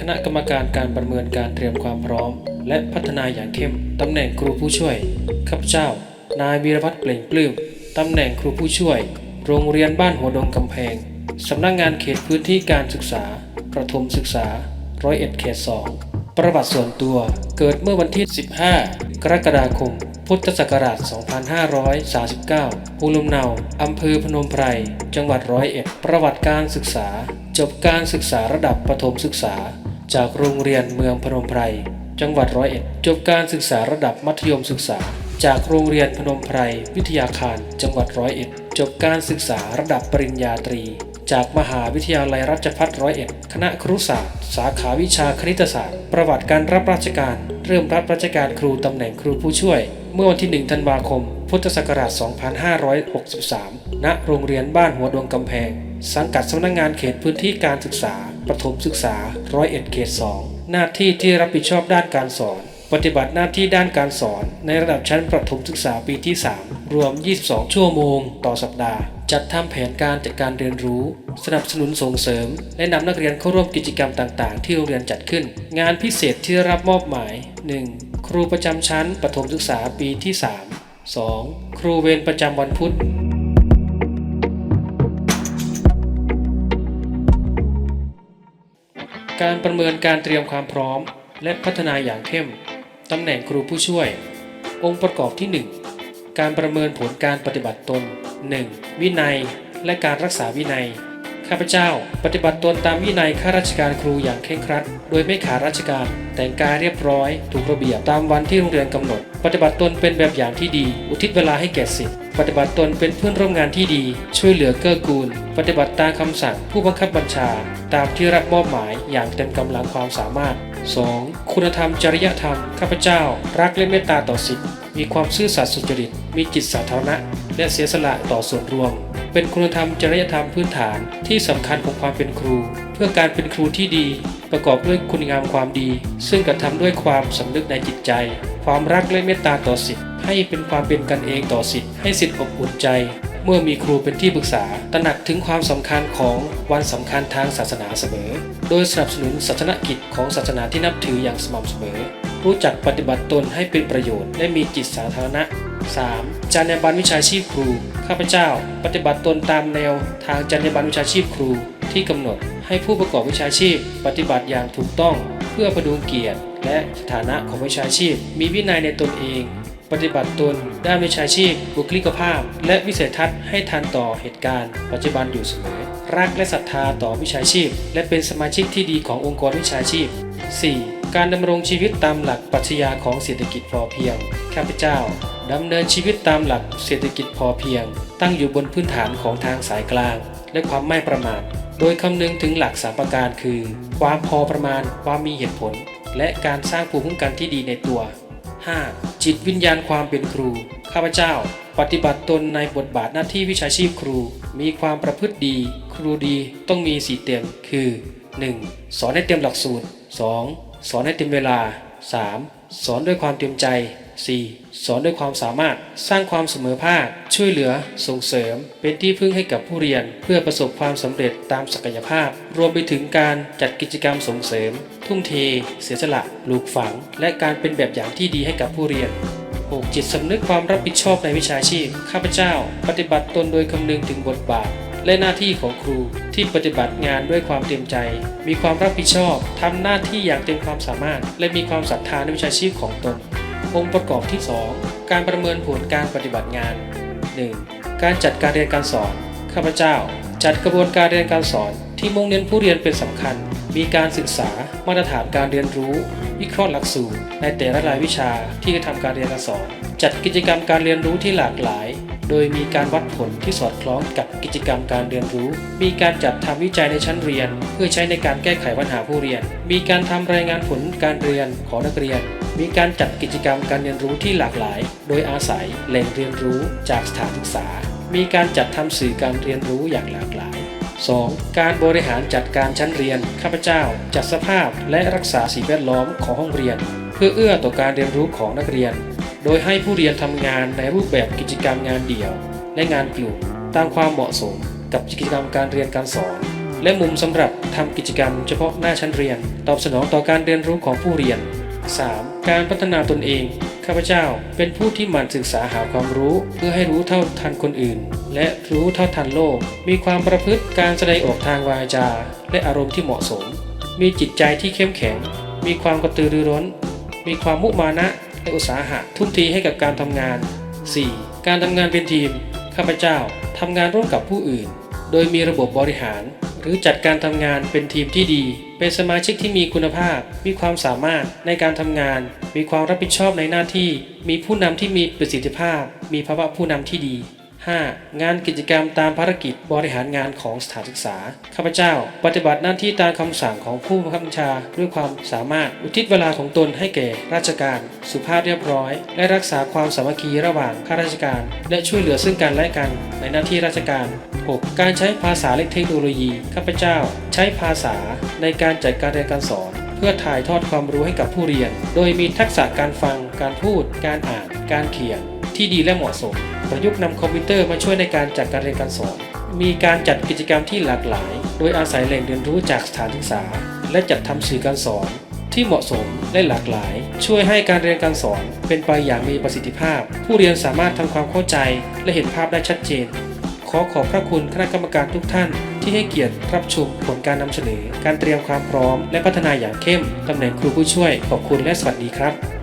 คณะกรรมการการประเมินการเตรียมความพร้อม และพัฒนาอย่างเข้ม ตำแหน่งครูผู้ช่วย ข้าพเจ้า นายวีรพัฒน์เปล่งปลื้ม ตำแหน่งครูผู้ช่วย โรงเรียนบ้านหัวดงกำแพง สำนักงงานเขตพื้นที่การศึกษา ประถมศึกษา ร้อยเอ็ดเขตสองประวัติส่วนตัว เกิดเมื่อวันที่ 15 กรกฎาคม พุทธศักราช 2539ภูมิลำเนาอำเภอพนมไพร จังหวัดร้อยเอ็ด ประวัติการศึกษา จบการศึกษาระดับประถมศึกษา จากโรงเรียนเมืองพนมไพร จังหวัดร้อยเอ็ด จบการศึกษาระดับมัธยมศึกษา จากโรงเรียนพนมไพร วิทยาคาร จังหวัดร้อยเอ็ด จบการศึกษาระดับปริญญาตรี จากมหาวิทยาลัยราชภัฏร้อยเอ็ด คณะครุศาสตร์ สาขาวิชาคณิตศาสตร์ ประวัติการรับราชการ เริ่มรับราชการครูตำแหน่งครูผู้ช่วย เมื่อวันที่ 1 ธันวาคม พุทธศักราช 2563 ณ โรงเรียนบ้านหัวดวงกำแพง สังกัดสำนักงงานเขตพื้นที่การศึกษา ประถมศึกษาร้อยเอ็ดเขต2หน้าที่ที่รับผิดชอบด้านการสอน ปฏิบัติหน้าที่ด้านการสอน ในระดับชั้นประถมศึกษาปีที่ 3 รวม 22 ชั่วโมง ต่อสัปดาห์ จัดทำแผนการจัดการเรียนรู้ สนับสนุนส่งเสริม และนำนักเรียนเข้าร่วมกิจกรรมต่าง ๆ ที่โรงเรียนจัดขึ้น งานพิเศษที่รับมอบหมาย 1. ครูประจำชั้นประถมศึกษาปีที่ 3 2. ครูเวรประจำวันพุธ การประเมินการเตรียมความพร้อม และพัฒนาอย่างเข้ม ตำแหน่งครูผู้ช่วย องค์ประกอบที่ 1 การประเมินผลการปฏิบัติตน 1. วินัย และการรักษาวินัย ข้าพเจ้า ปฏิบัติตนตามวินัยข้าราชการครูอย่างเคร่งครัด โดยไม่ขาดราชการ แต่งกายเรียบร้อย ถูกระเบียบตามวันที่โรงเรียนกำหนด ปฏิบัติตนเป็นแบบอย่างที่ดี อุทิศเวลาให้แก่ศิษย์ปฏิบัติตนเป็นเพื่อนร่วมงานที่ดี ช่วยเหลือเกื้อกูล ปฏิบัติตามคำสั่งผู้บังคับบัญชา ตามที่รับมอบหมายอย่างเต็มกำลังความสามารถ 2. คุณธรรมจริยธรรม ข้าพเจ้า รักและเมตตาต่อศิษย์ มีความซื่อสัตย์สุจริต มีจิตสาธารณะ และเสียสละต่อส่วนรวม เป็นคุณธรรมจริยธรรมพื้นฐานที่สำคัญของความเป็นครู เพื่อการเป็นครูที่ดี ประกอบด้วยคุณงามความดี ซึ่งกระทำด้วยความสำนึกในจิตใจ ความรักและเมตตาต่อศิษย์ให้เป็นความเป็นกันเองต่อศิษย์ให้ศิษย์อบอุ่นใจ เมื่อมีครูเป็นที่ปรึกษาตระหนักถึงความสำคัญของวันสำคัญทางศาสนาเสมอ โดยสนับสนุนศาสนกิจของศาสนาที่นับถืออย่างสม่ำเสมอ รู้จักปฏิบัติตนให้เป็นประโยชน์และมีจิตสาธารณะ 3. จรรยาบรรณวิชาชีพครู ข้าพเจ้า ปฏิบัติตนตามแนว ทางจรรยาบรรณวิชาชีพครู ที่กำหนดให้ผู้ประกอบวิชาชีพ ปฏิบัติอย่างถูกต้อง เพื่อประดุงเกียรติ และสถานะของวิชาชีพ มีวินัยในตนเอง ปฏิบัติตนด้านวิชาชีพ บุคลิกภาพ และวิสัยทัศน์ให้ทันต่อเหตุการณ์ ปัจจุบันอยู่เสมอ รักและศรัทธาต่อวิชาชีพ และเป็นสมาชิกที่ดีขององค์กรวิชาชีพ 4. การดำรงชีวิตตามหลักปรัชญาของเศรษฐกิจพอเพียง ข้าพเจ้าดำเนินชีวิตตามหลักเศรษฐกิจพอเพียง ตั้งอยู่บนพื้นฐานของทางสายกลาง และความไม่ประมาท โดยคำนึงถึงหลักสามประการคือ ความพอประมาณ ความมีเหตุผล และการสร้างภูมิคุ้มกันที่ดีในตัว 5. จิตวิญญาณความเป็นครู ข้าพเจ้า ปฏิบัติตนในบทบาทหน้าที่วิชาชีพครู มีความประพฤติดี ครูดีต้องมีสีเต็มคือ 1. สอนให้เต็มหลักสูตร 2. สอนให้เต็มเวลา 3. สอนด้วยความเต็มใจ 4. สอนด้วยความสามารถสร้างความเสมอภาค ช่วยเหลือ ส่งเสริม เป็นที่พึ่งให้กับผู้เรียน เพื่อประสบความสำเร็จตามศักยภาพ รวมไปถึงการจัดกิจกรรมส่งเสริม ทุ่มเท เสียสละปลูกฝัง และการเป็นแบบอย่างที่ดีให้กับผู้เรียน 6. จิตสำนึกความรับผิดชอบในวิชาชีพ ข้าพเจ้า ปฏิบัติตนโดยคำนึงถึงบทบาท และหน้าที่ของครูที่ปฏิบัติงานด้วยความเต็มใจ มีความรับผิดชอบทำหน้าที่อย่างเต็มความสามารถ และมีความศรัทธาในวิชาชีพของตน องค์ประกอบที่ 2 การประเมินผลการปฏิบัติงาน 1. การจัดการเรียนการสอน ข้าพเจ้า จัดกระบวนการเรียนการสอน ที่มุ่งเน้นผู้เรียนเป็นสำคัญ มีการศึกษา มาตรฐานการเรียนรู้ วิเคราะห์หลักสูตรในแต่ละรายวิชาที่กระทำการเรียนการสอน จัดกิจกรรมการเรียนรู้ที่หลากหลาย โดยมีการวัดผลที่สอดคล้องกับกิจกรรมการเรียนรู้ มีการจัดทำวิจัยในชั้นเรียน เพื่อใช้ในการแก้ไขปัญหาผู้เรียน มีการทำรายงานผลการเรียนของนักเรียน มีการจัดกิจกรรมการเรียนรู้ที่หลากหลาย โดยอาศัยแหล่งเรียนรู้จากสถานศึกษา มีการจัดทำสื่อการเรียนรู้อย่างหลากหลาย 2. การบริหารจัดการชั้นเรียน ข้าพเจ้า จัดสภาพและรักษาสิ่งแวดล้อมของห้องเรียน เพื่อเอื้อต่อการเรียนรู้ของนักเรียน โดยให้ผู้เรียนทำงานในรูปแบบกิจกรรมงานเดี่ยว และงานกลุ่มตามความเหมาะสมกับกิจกรรมการเรียนการสอน และมุมสำหรับทำกิจกรรมเฉพาะหน้าชั้นเรียน ตอบสนองต่อการเรียนรู้ของผู้เรียน 3. การพัฒนาตนเอง ข้าพเจ้าเป็นผู้ที่หมั่นศึกษาหาความรู้ เพื่อให้รู้เท่าทันคนอื่น และรู้เท่าทันโลก มีความประพฤติการแสดงออกทางวาจา และอารมณ์ที่เหมาะสม มีจิตใจที่เข้มแข็ง มีความกระตือรือร้น มีความมุมานะ และอุตสาหะทุ่มเทให้กับการทำงาน 4. การทำงานเป็นทีม ข้าพเจ้าทำงานร่วมกับผู้อื่น โดยมีระบบบริหาร หรือจัดการทำงานเป็นทีมที่ดี เป็นสมาชิกที่มีคุณภาพ มีความสามารถในการทำงาน มีความรับผิดชอบในหน้าที่ มีผู้นำที่มีประสิทธิภาพ มีภาวะผู้นำที่ดี 5. งานกิจกรรมตามภารกิจบริหารงานของสถานศึกษา ข้าพเจ้า ปฏิบัติหน้าที่ตามคำสั่งของผู้บังคับบัญชา ด้วยความสามารถอุทิศเวลาของตนให้แก่ราชการ สุภาพเรียบร้อย และรักษาความสามัคคีระหว่างข้าราชการ และช่วยเหลือซึ่งกันและกันในหน้าที่ราชการ 6. การใช้ภาษาและเทคโนโลยี ข้าพเจ้า ใช้ภาษาในการจัดการเรียนการสอนเพื่อถ่ายทอดความรู้ให้กับผู้เรียน โดยมีทักษะการฟัง การพูด การอ่าน การเขียน ที่ดีและเหมาะสม ประยุกต์นำคอมพิวเตอร์มาช่วยในการจัดการเรียนการสอน มีการจัดกิจกรรมที่หลากหลาย โดยอาศัยแหล่งเรียนรู้จากสถานศึกษา และจัดทำสื่อการสอน ที่เหมาะสมและหลากหลาย ช่วยให้การเรียนการสอน เป็นไปอย่างมีประสิทธิภาพ ผู้เรียนสามารถทำความเข้าใจ และเห็นภาพได้ชัดเจน ขอขอบพระคุณคณะกรรมการทุกท่านที่ให้เกียรติรับชมผลการนำเสนอ การเตรียมความพร้อม และพัฒนาอย่างเข้มตำแหน่งครูผู้ช่วย ขอบคุณและสวัสดีครับ